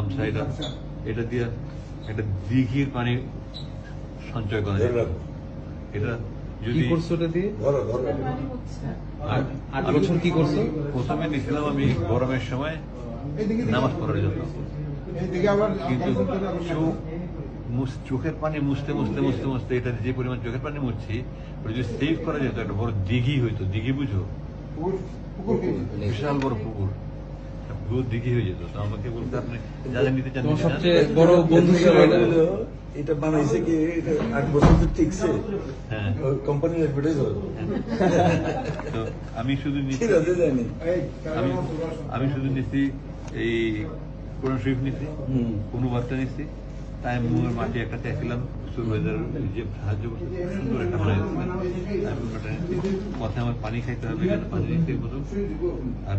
গামছা এটা এটা দিয়ে একটা দিঘির পানি সঞ্চয় করা যায়। এটা যদি করছ ওটা দিয়ে? ধরো ধরো। আর বছর কি করছ? প্রথমে নিয়েছিলাম আমি গরমের সময় নামাজ পড়ার জন্য। কিন্তু চোখ চোখের পানি মুছতে মুছতে মুছতে মুছতে এটা যে পরিমাণ চোখের পানি মুছছি ওটা যদি সেভ করা যেত একটা বড় দিঘি হইতো। দিঘি বুঝো? বিশাল বড় পুকুর। পুরো দিঘি হয়ে যেত। তো আমাকে বলতে আপনি নিতে চান। সবচেয়ে বড় বন্ধু এটা? এটা বানাইছে কি আট বছর তো টিকছে। হ্যাঁ। কোম্পানির অ্যাডভার্টাইজ তো আমি শুধু নিচ্ছি জানি আমি আমি শুধু নিচ্ছি এই কোরআন শরীফ নিচ্ছি। কোনো বার্তা নিচ্ছি। তাই মুয়ের মাটি একটা চাইছিলাম যে সাহায্য করছে সুন্দর একটা বানাই আমি ওটা নিচ্ছি। পথে আমার পানি খাইতে হবে এখানে পানি নিতে মতো আর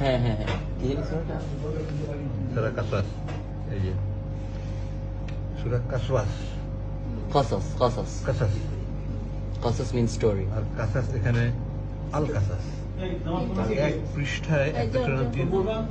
হ্যাঁ হ্যাঁ হ্যাঁ। কি জানি শোনাটা তারা কাসাস এই যে। সুরা কাসওয়াস কসস কসস কাসাস কসস মিন স্টোরি আর কাসাস এখানে আল কাসাস এক পৃষ্ঠায় একটা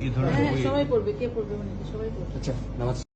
এই ধরনের হ্যাঁ সবাই পড়বে কে পড়বে মানে? সবাই পড়বে। আচ্ছা